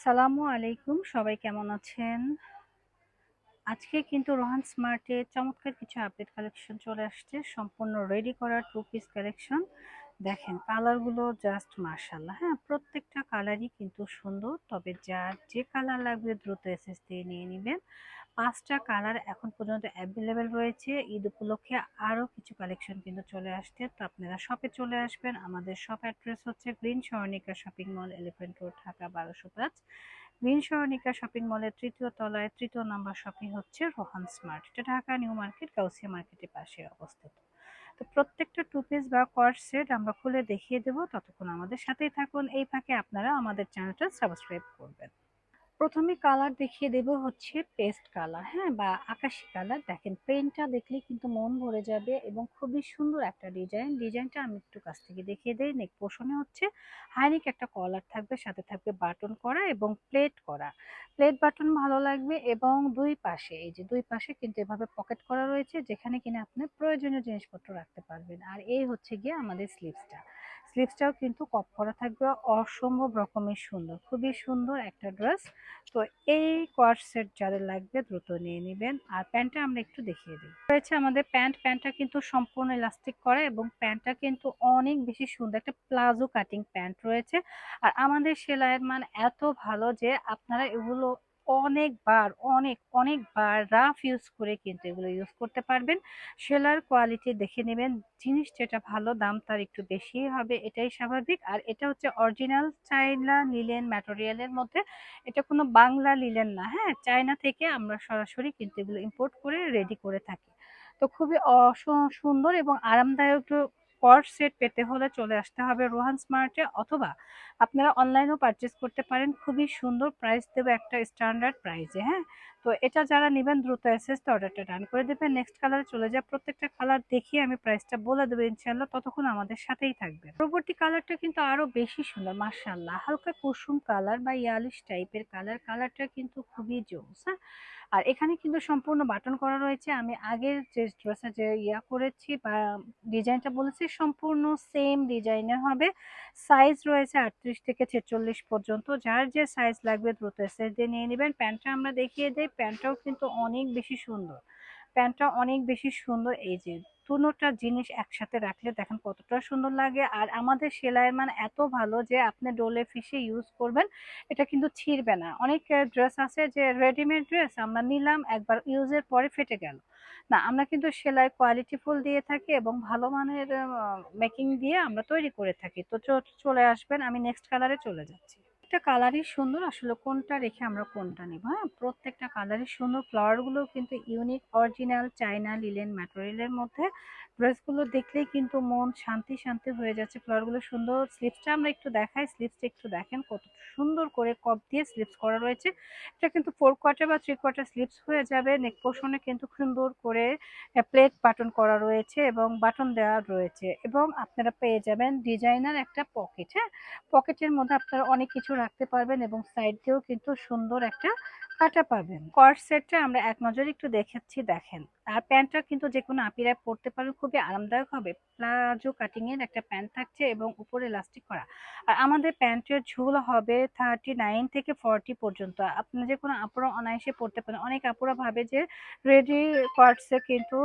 আসসালামু আলাইকুম, সবাই কেমন আছেন? আজকে কিন্তু রোহান স্মার্টে চমৎকার কিছু আপডেট কালেকশন চলে আসছে। সম্পূর্ণ রেডি করা টু পিস কালেকশন দেখেন কালারগুলো জাস্ট মার্শাল্লাহ হ্যাঁ প্রত্যেকটা কালারই কিন্তু সুন্দর, তবে যার যে কালার লাগবে দ্রুত এসএস দিয়ে নিয়ে নেবেন। পাঁচটা কালার এখন পর্যন্ত অ্যাভেলেবেল রয়েছে। ঈদ উপলক্ষে আরও কিছু কালেকশন কিন্তু চলে আসছে। তো আপনারা শপে চলে আসবেন। আমাদের শপ অ্যাড্রেস হচ্ছে green Swarnika shopping mall elephant road Dhaka, বারোশো পাঁচ। গ্রিন স্বর্ণিকা শপিং মলের তৃতীয় তলায় তৃতীয় নাম্বার শপিং হচ্ছে রোহান স্মার্ট এটা ঢাকা নিউ মার্কেট, গাউসিয়া মার্কেটের পাশে অবস্থিত। তো প্রত্যেকটা টু পিস বা কট সেট আমরা খুলে দেখিয়ে দেবো। ততক্ষণ আমাদের সাথেই থাকুন। এই ফাঁকে আপনারা আমাদের চ্যানেলটা সাবস্ক্রাইব করবেন। প্রথমে কালার দেখিয়ে দেব হচ্ছে পেস্ট কালার হ্যাঁ? বা আকাশি কালার দেখেন পেনটা দেখলে কিন্তু মন ভরে যাবে এবং খুবই সুন্দর একটা ডিজাইন ডিজাইনটা আমি একটু কাছ থেকে দেখিয়ে দিই। নেক পোষণে হচ্ছে হাইনিক একটা কলার থাকবে, সাথে থাকবে বাটন করা এবং প্লেট করা। প্লেট বাটন ভালো লাগবে এবং দুই পাশে, এই যে দুই পাশে কিন্তু এভাবে পকেট করা রয়েছে, যেখানে কিনা আপনি প্রয়োজনীয় জিনিসপত্র রাখতে পারবেন। আর এই হচ্ছে গিয়ে আমাদের স্লিভসটা স্লিভসটাও কিন্তু কপ করা থাকবে অসম্ভব রকমের সুন্দর, খুবই সুন্দর একটা ড্রেস। তো এই কোয়ার সেট যাদের লাগবে দ্রুত নিয়ে নেবেন। আর প্যান্টটা আমরা একটু দেখিয়ে দিই। রয়েছে আমাদের প্যান্ট। প্যান্টটা কিন্তু সম্পূর্ণ ইলাস্টিক করা এবং প্যান্টটা কিন্তু অনেক বেশি সুন্দর একটা প্লাজো কাটিং প্যান্ট রয়েছে। আর আমাদের সেলাইয়ের মান এত ভালো যে আপনারা এগুলো অনেকবার, অনেক, অনেকবার রাফ ইউজ করে কিন্তু এগুলো ইউজ করতে পারবেন। সেলার কোয়ালিটি দেখে নেবেন, জিনিস যেটা ভালো, দাম তার একটু বেশি হবে, এটাই স্বাভাবিক। আর এটা হচ্ছে অরিজিনাল চাইনা লিলেন ম্যাটেরিয়ালের মধ্যে, এটা কোনো বাংলা লিলেন না হ্যাঁ? চায়না থেকে আমরা সরাসরি কিন্তু এগুলো ইম্পোর্ট করে রেডি করে থাকি। তো খুবই অস, সুন্দর এবং আরামদায়ক কর সেট পেতে হলে চলে আসতে হবে রোহান স্মার্টে অথবা আপনারা অনলাইনেও পারচেস করতে পারেন। খুবই সুন্দর প্রাইস দেবে একটা স্ট্যান্ডার্ড প্রাইসে হ্যাঁ? তো এটা যারা নেবেন দ্রুত এসএস অর্ডারটা ডান করে দেবেন। নেক্সট কালারে চলে যায় প্রত্যেকটা কালার দেখিয়ে আমি প্রাইসটা বলে দেবো ইনশাল্লাহ ততক্ষণ আমাদের সাথেই থাকবে পরবর্তী কালারটা কিন্তু আরও বেশি সুন্দর মার্শাল্লাহ হালকা কুসুম কালার বা ইয়ালিশ টাইপের কালার কালারটা কিন্তু খুবই জোস হ্যাঁ? আর এখানে কিন্তু সম্পূর্ণ বাটন করা রয়েছে। আমি আগের যে ড্রেসে যে ইয়া করেছি বা ডিজাইনটা বলেছি, সম্পূর্ণ সেম ডিজাইনের হবে। সাইজ রয়েছে আটত্রিশ থেকে ছেচল্লিশ পর্যন্ত। যার যে সাইজ লাগবে দ্রুত সাইজ দিয়ে নিয়ে নেবেন। প্যান্টটা আমরা দেখিয়ে দিই, প্যান্টটাও কিন্তু অনেক বেশি সুন্দর। প্যান্টটা অনেক বেশি সুন্দর, এই যে দুটা জিনিস একসাথে রাখলে দেখেন কতটা সুন্দর লাগে। আর আমাদের সেলাইয়ের মান এত ভালো যে আপনি ডোলে ফিশে ইউজ করবেন, এটা কিন্তু ছিঁড়বে না। অনেক ড্রেস আছে যে রেডিমেড ড্রেস আমরা নিলাম, একবার ইউজের পরে ফেটে গেল। না, আমরা কিন্তু সেলাই কোয়ালিটি ফুল দিয়ে থাকি এবং ভালো মানের মেকিং দিয়ে আমরা তৈরি করে থাকি। তো চলে আসবেন, আমি নেক্সট কালারে চলে যাচ্ছি। প্রত্যেকটা কালারই সুন্দর। আসলে কোনটা রেখে আমরা কোনটা নেব হ্যাঁ? প্রত্যেকটা কালারই সুন্দর। ফ্লাওয়ারগুলো কিন্তু ইউনিক অরিজিনাল চাইনা লিলেন ম্যাটেরিয়ালের মধ্যে। ড্রেসগুলো দেখলেই কিন্তু মন শান্তি শান্তি হয়ে যাচ্ছে। ফ্লাওয়ারগুলো সুন্দর। স্লিপসটা আমরা একটু দেখাই। স্লিপসটা একটু দেখেন কত সুন্দর করে কপ দিয়ে স্লিপস করা রয়েছে। এটা কিন্তু ফোর কোয়ার্টার বা থ্রি কোয়ার্টার স্লিপস হয়ে যাবে। নেক পোর্শনে কিন্তু সুন্দর করে প্লেট বাটন করা রয়েছে এবং বাটন দেওয়া রয়েছে। এবং আপনারা পেয়ে যাবেন ডিজাইনার একটা পকেট হ্যাঁ? পকেটের মধ্যে আপনারা অনেক কিছু রাখতে পারবেন এবং সাইড দিয়েও কিন্তু সুন্দর একটা কাটা পাবেন। কর্ড সেটটা আমরা এক নজরে একটু দেখাচ্ছি, দেখেন। আর প্যান্টটা কিন্তু যে কোনো আপিরায় পরতে পারেন খুবই আরামদায়ক হবে। প্লাজো কাটিং এর একটা প্যান্ট থাকছে এবং উপরে ইলাস্টিক করা। আর আমাদের প্যান্টের ঝুল হবে থার্টি নাইন থেকে ফর্টি পর্যন্ত। আপনি যে কোনো আপুরা অনায়াসে পড়তে পারেন। অনেক আপুরা ভাবে যে রেডি কর্ডসে কিন্তু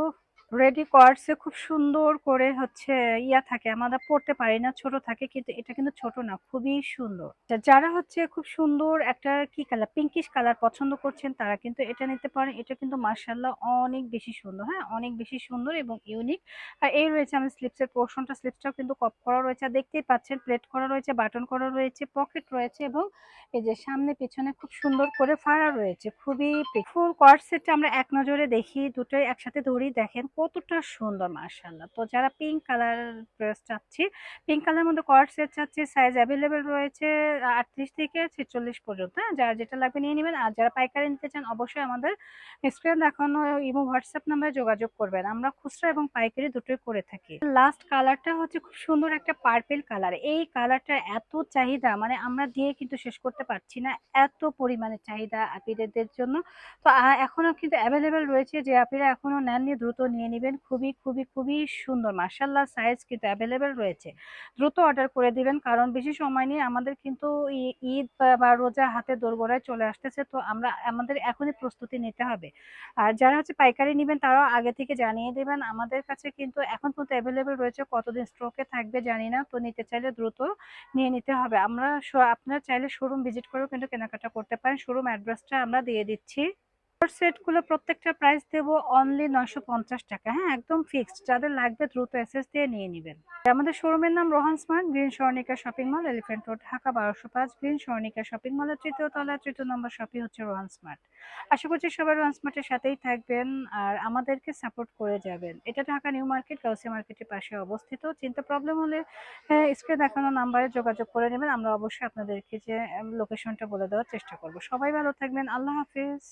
রেডি কোয়ার্টসে খুব সুন্দর করে হচ্ছে ইয়া থাকে, আমরা পড়তে পারি না, ছোট থাকে, কিন্তু এটা কিন্তু ছোট না, খুবই সুন্দর। যারা হচ্ছে খুব সুন্দর একটা কি কালার পিঙ্কিশ কালার পছন্দ করছেন, তারা কিন্তু এটা নিতে পারেন। এটা কিন্তু মার্শাল্লাহ অনেক বেশি সুন্দর হ্যাঁ? অনেক বেশি সুন্দর এবং ইউনিক আর এই রয়েছে আমি স্লিপসের পোর্শনটা স্লিপসটাও কিন্তু কপ করা রয়েছে, আর দেখতেই পাচ্ছেন প্লেট করা রয়েছে বাটন করা রয়েছে পকেট রয়েছে এবং এই যে সামনে পেছনে খুব সুন্দর করে ফাড়া রয়েছে, খুবই ফুল কোয়ার্ট সেটটা আমরা এক নজরে দেখি, দুটোই একসাথে ধরি, দেখেন কতটা সুন্দর মার্শাল্লাহ তো যারা পিঙ্ক কালার ড্রেস চাচ্ছি পিঙ্ক কালার মধ্যে কট সেট চাচ্ছি সাইজ অ্যাভেলেবেল রয়েছে আটত্রিশ থেকে ছেচল্লিশ পর্যন্ত। হ্যাঁ যারা যেটা লাগবে নিয়ে নেবেন। আর যারা পাইকারি নিতে চান, অবশ্যই আমাদের স্ক্রিন দেখানো ইমো, হোয়াটসঅ্যাপ নাম্বারে যোগাযোগ করবেন। আমরা খুচরা এবং পাইকারি দুটোই করে থাকি। লাস্ট কালারটা হচ্ছে খুব সুন্দর একটা পার্পেল কালার এই কালারটা এত চাহিদা মানে আমরা দিয়ে কিন্তু শেষ করতে পারছি না। এত পরিমাণে চাহিদা আপিদের জন্য। তো এখনও কিন্তু অ্যাভেলেবেল রয়েছে যে আপিরা এখনও নেননি, দ্রুত নিয়ে নেবেন। খুবই খুবই খুবই সুন্দর। মার্শাল্লাহ সাইজ কিন্তু অ্যাভেলেবেল রয়েছে। দ্রুত অর্ডার করে দিবেন, কারণ বেশি সময় নেই আমাদের কিন্তু ঈদ বা- রোজা হাতে দোরগোড়ায় চলে আসতেছে। তো আমরা, আমাদের এখনই প্রস্তুতি নিতে হবে। আর যারা হচ্ছে পাইকারি নেবেন, তারাও আগে থেকে জানিয়ে দেবেন। আমাদের কাছে কিন্তু এখন পর্যন্ত অ্যাভেলেবেল রয়েছে। কতদিন স্টকে থাকবে জানি না। তো নিতে চাইলে দ্রুত নিয়ে নিতে হবে। আমরা আপনারা চাইলে শোরুম ভিজিট করেও কিন্তু কেনাকাটা করতে পারেন। শোরুম অ্যাড্রেসটা আমরা দিয়ে দিচ্ছি। সেটগুলো প্রত্যেকটা প্রাইস দেব অনলি নয়শো পঞ্চাশ টাকা। হ্যাঁ একদম ফিক্সড যাদের লাগবে দ্রুত এসএস দিয়ে নিয়ে নেবেন। আমাদের শোরুমের নাম Rohan smart, green Swarnika shopping mall, elephant road, Dhaka বারোশো পাঁচ, গ্রিন স্বর্ণিকা শপিং মলের তৃতীয় তলা, তৃতীয় নম্বর শপই হচ্ছে রোহান স্মার্ট। আশা করছি সবাই রোহান স্মার্টের সাথেই থাকবেন আর আমাদেরকে সাপোর্ট করে যাবেন। এটা ঢাকা নিউ মার্কেট, গাউসিয়া মার্কেটের পাশে অবস্থিত। চিন্তা প্রবলেম হলে স্ক্রিনে দেখানো নাম্বারে যোগাযোগ করে নেবেন। আমরা অবশ্যই আপনাদেরকে যে লোকেশনটা বলে দেওয়ার চেষ্টা করব। সবাই ভালো থাকবেন। আল্লাহ হাফিজ।